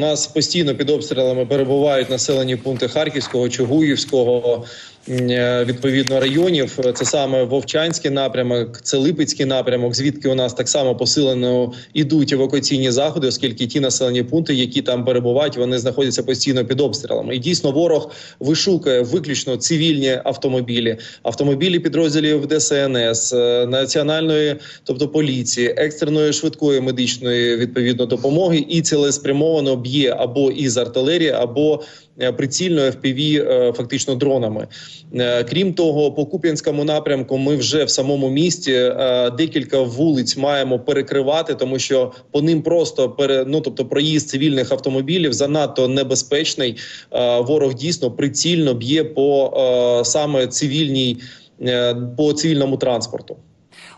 нас постійно під обстрілами перебувають населені пункти Харківського, Чугуївського. Е, Відповідно районів. Це саме Вовчанський напрямок, це Липецький напрямок, звідки у нас так само посилено ідуть евакуаційні заходи, оскільки ті населені пункти, які там перебувають, вони знаходяться постійно під обстрілами. І дійсно ворог вишукує виключно цивільні автомобілі, автомобілі підрозділів ДСНС, е, національної, тобто поліції, екстреної швидкої медичної відповідно допомоги, і цілеспрямовано б'є або із артилерії, або прицільно FPV е, фактично дронами. Е, Крім того, по Куп'янському напрямку ми вже в самому місті е, декілька вулиць маємо перекривати, тому що по ним просто пере, ну, тобто проїзд цивільних автомобілів занадто небезпечний. Е, Ворог дійсно прицільно б'є по е, саме цивільній е, по цивільному транспорту.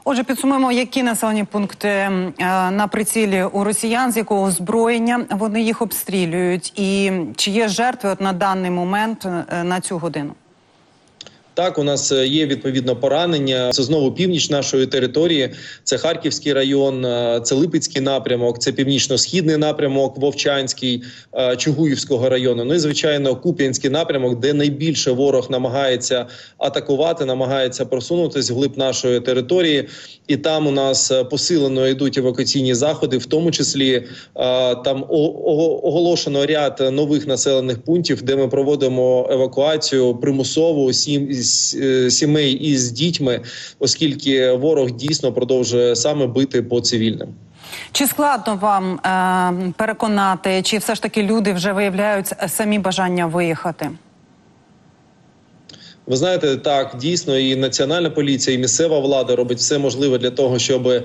Отже, підсумуємо, які населені пункти е, на прицілі у росіян, з якого озброєння вони їх обстрілюють, і чи є жертви от на даний момент е, на цю годину? Так, у нас е, є відповідно поранення. Це знову північ нашої території. Це Харківський район, е, це Липецький напрямок, це північно-східний напрямок, Вовчанський, е, Чугуївського району. Ну і звичайно, Куп'янський напрямок, де найбільше ворог намагається атакувати, намагається просунутися вглиб нашої території. І там у нас посилено йдуть евакуаційні заходи, в тому числі там оголошено ряд нових населених пунктів, де ми проводимо евакуацію примусову сім е, сімей із дітьми, оскільки ворог дійсно продовжує саме бити по цивільним. Чи складно вам е, переконати, чи все ж таки люди вже виявляють самі бажання виїхати? Ви знаєте, так дійсно і національна поліція, і місцева влада робить все можливе для того, щоб е,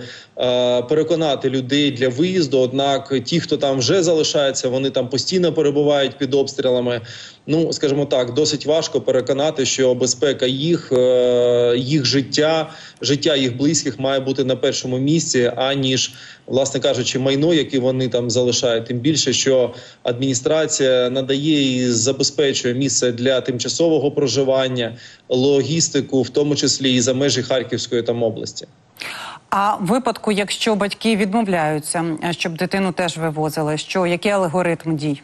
переконати людей для виїзду. Однак, ті, хто там вже залишається, вони там постійно перебувають під обстрілами. Ну скажімо так, досить важко переконати, що безпека їх, е, їх життя, життя їх близьких має бути на першому місці, аніж власне кажучи, майно, яке вони там залишають. Тим більше, що адміністрація надає і забезпечує місце для тимчасового проживання, логістику, в тому числі і за межі Харківської там області. А випадку, якщо батьки відмовляються, е, щоб дитину теж вивозили, що який алгоритм дій?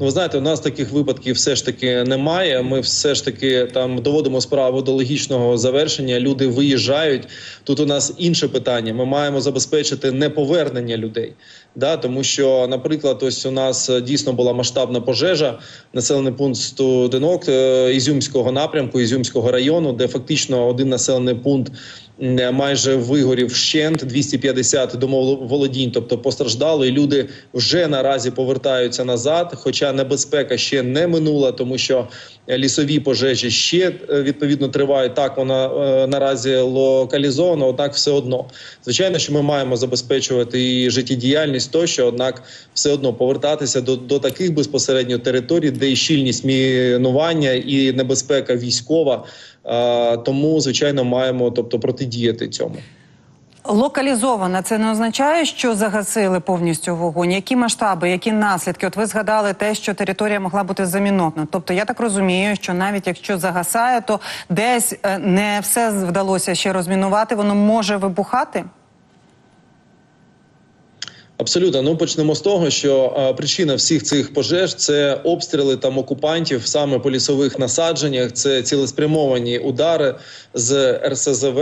Ну, ви знаєте, у нас таких випадків все ж таки немає. Ми все ж таки там доводимо справу до логічного завершення. Люди виїжджають. Тут у нас інше питання. Ми маємо забезпечити неповернення людей. Да, тому що, наприклад, ось у нас е, дійсно була масштабна пожежа, населений пункт Студенок е, Ізюмського напрямку, Ізюмського району, де фактично один населений пункт майже вигорів вщент 250 домоволодінь, тобто постраждало, і люди вже наразі повертаються назад. Хоча небезпека ще не минула, тому що лісові пожежі ще е, відповідно тривають. Так вона е, наразі локалізована, однак все одно. Звичайно, що ми маємо забезпечувати і життєдіяльність тощо, однак все одно повертатися до, до таких безпосередньо територій, де і щільність мінування і небезпека військова. Е, тому звичайно маємо тобто протидіяти цьому. Локалізована це не означає, що загасили повністю вогонь. Які масштаби, які наслідки? От ви згадали те, що територія могла бути замінована. Тобто, я так розумію, що навіть якщо загасає, то десь е, не все вдалося ще розмінувати, воно може вибухати. Абсолютно, ну почнемо з того, що е, причина всіх цих пожеж це обстріли там окупантів саме по лісових насадженнях. Це цілеспрямовані удари з РСЗВ.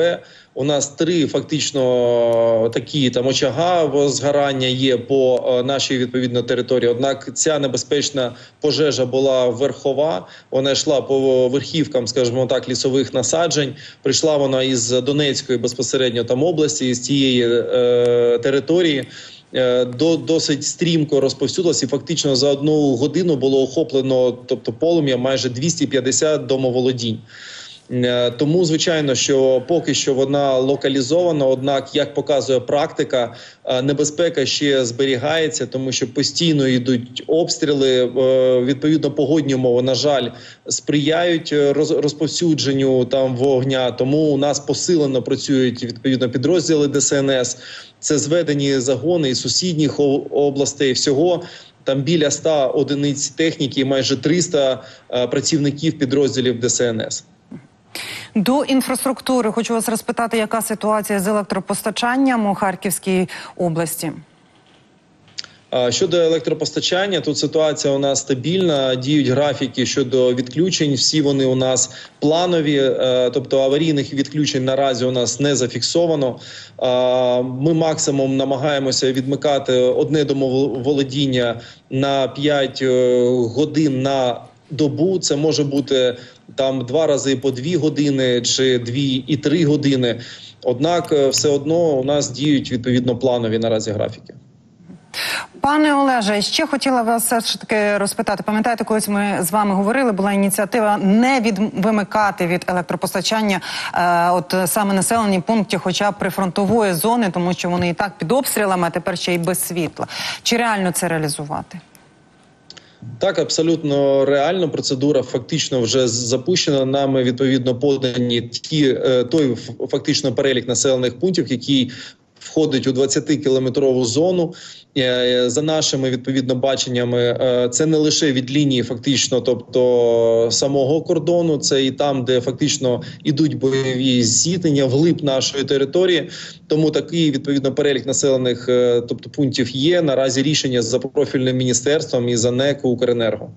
У нас три фактично такі там очага возгорання є по е, нашій відповідно території. Однак ця небезпечна пожежа була верхова. Вона йшла по верхівкам, скажімо так, лісових насаджень. Прийшла вона із Донецької безпосередньо там області, з тієї е, території. Е, до досить стрімко розповсюдилась і фактично за одну годину було охоплено, тобто полум'я майже 250 домоволодінь. Е, Тому, звичайно, що поки що вона локалізована. Однак, як показує практика, е, небезпека ще зберігається, тому що постійно йдуть обстріли. е, Відповідно, погодні умови, на жаль, сприяють розповсюдженню там вогня. Тому у нас посилено працюють відповідно підрозділи ДСНС. Це зведені загони із сусідніх областей. Всього там біля 100 одиниць техніки, і майже 300 е, працівників підрозділів ДСНС. До інфраструктури хочу вас розпитати, яка ситуація з електропостачанням у Харківській області? Щодо електропостачання, тут ситуація у нас стабільна. Діють графіки щодо відключень. Всі вони у нас планові, е, тобто аварійних відключень наразі у нас не зафіксовано. Ми максимум намагаємося відмикати одне домоволодіння на 5 годин на добу. Це може бути там два рази по дві години чи дві і три години. Однак, е, все одно у нас діють відповідно планові наразі графіки. Пане Олеже, ще хотіла вас все ж таки розпитати. Пам'ятаєте, колись ми з вами говорили, була ініціатива не від вимикати від електропостачання, е, от саме населені пункти, хоча б прифронтової зони, тому що вони і так під обстрілами, а тепер ще й без світла. Чи реально це реалізувати? Так, абсолютно реально. Процедура фактично вже запущена. Нами відповідно подані ті е, той фактично перелік населених пунктів, який входить у 20-кілометрову зону. Е, За нашими відповідно баченнями, е, це не лише від лінії, фактично, тобто самого кордону, це і там, де фактично ідуть бойові зіткнення вглиб нашої території. Тому такий відповідно перелік населених, е, тобто пунктів є. Наразі рішення за профільним міністерством і за НЕК «Укренерго».